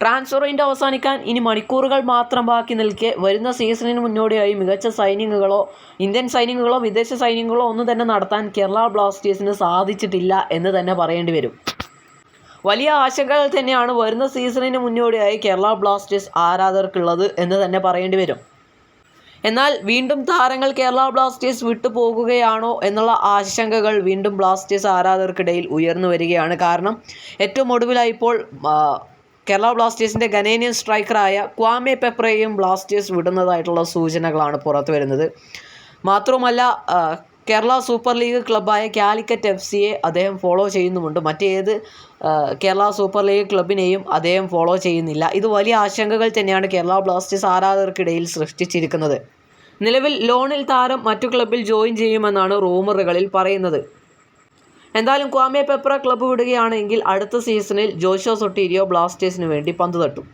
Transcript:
Transfer window അവസാനിക്കാൻ ഇനി മണിക്കൂറുകൾ മാത്രം ബാക്കി നിൽക്കെ. വരുന്ന സീസണിന് മുന്നോടിയായി മികച്ച സൈനിങ്ങുകളോ ഇന്ത്യൻ സൈനിങ്ങുകളോ വിദേശ സൈനിങ്ങുകളോ ഒന്നും തന്നെ നടത്താൻ കേരള ബ്ലാസ്റ്റേഴ്സിന് സാധിച്ചിട്ടില്ല എന്ന് തന്നെ പറയേണ്ടി വരും. വലിയ ആശങ്കകൾ തന്നെയാണ് വരുന്ന സീസണിന് മുന്നോടിയായി കേരള ബ്ലാസ്റ്റേഴ്സ് ആരാധകർക്കുള്ളത് എന്ന് തന്നെ പറയേണ്ടി വരും. എന്നാൽ വീണ്ടും താരങ്ങൾ കേരള ബ്ലാസ്റ്റേഴ്സ് വിട്ടുപോകുകയാണോ എന്നുള്ള ആശങ്കകൾ വീണ്ടും ബ്ലാസ്റ്റേഴ്സ് ആരാധകർക്കിടയിൽ ഉയർന്നു വരികയാണ് കാരണം ഏറ്റവും ഒടുവിലായി ഇപ്പോൾ കേരള ബ്ലാസ്റ്റേഴ്സിന്റെ ഗനേനിയൻ സ്ട്രൈക്കറായ ക്വാമെ പെപ്രയും ബ്ലാസ്റ്റേഴ്സ് വിടുന്നതായിട്ടുള്ള സൂചനകളാണ് പുറത്തു വരുന്നത്. മാത്രവുമല്ല കേരള സൂപ്പർ ലീഗ് ക്ലബ്ബായ കാലിക്കറ്റ് എഫ് സിയെ അദ്ദേഹം ഫോളോ ചെയ്യുന്നുമുണ്ട്. മറ്റേത് കേരള സൂപ്പർ ലീഗ് ക്ലബിനെയും അദ്ദേഹം ഫോളോ ചെയ്യുന്നില്ല. ഇത് വലിയ ആശങ്കകൾ തന്നെയാണ് കേരള ബ്ലാസ്റ്റേഴ്സ് ആരാധകർക്കിടയിൽ സൃഷ്ടിച്ചിരിക്കുന്നത്. നിലവിൽ ലോണിൽ താരം മറ്റു ക്ലബിൽ ജോയിൻ ചെയ്യുമെന്നാണ് റൂമറുകളിൽ പറയുന്നത്. എന്തായാലും ക്വാമെ പെപ്ര ക്ലബ്ബ് വിടുകയാണെങ്കിൽ അടുത്ത സീസണിൽ ജോഷോ സൊട്ടീരിയോ ബ്ലാസ്റ്റേഴ്സിന് വേണ്ടി പന്ത് തട്ടും.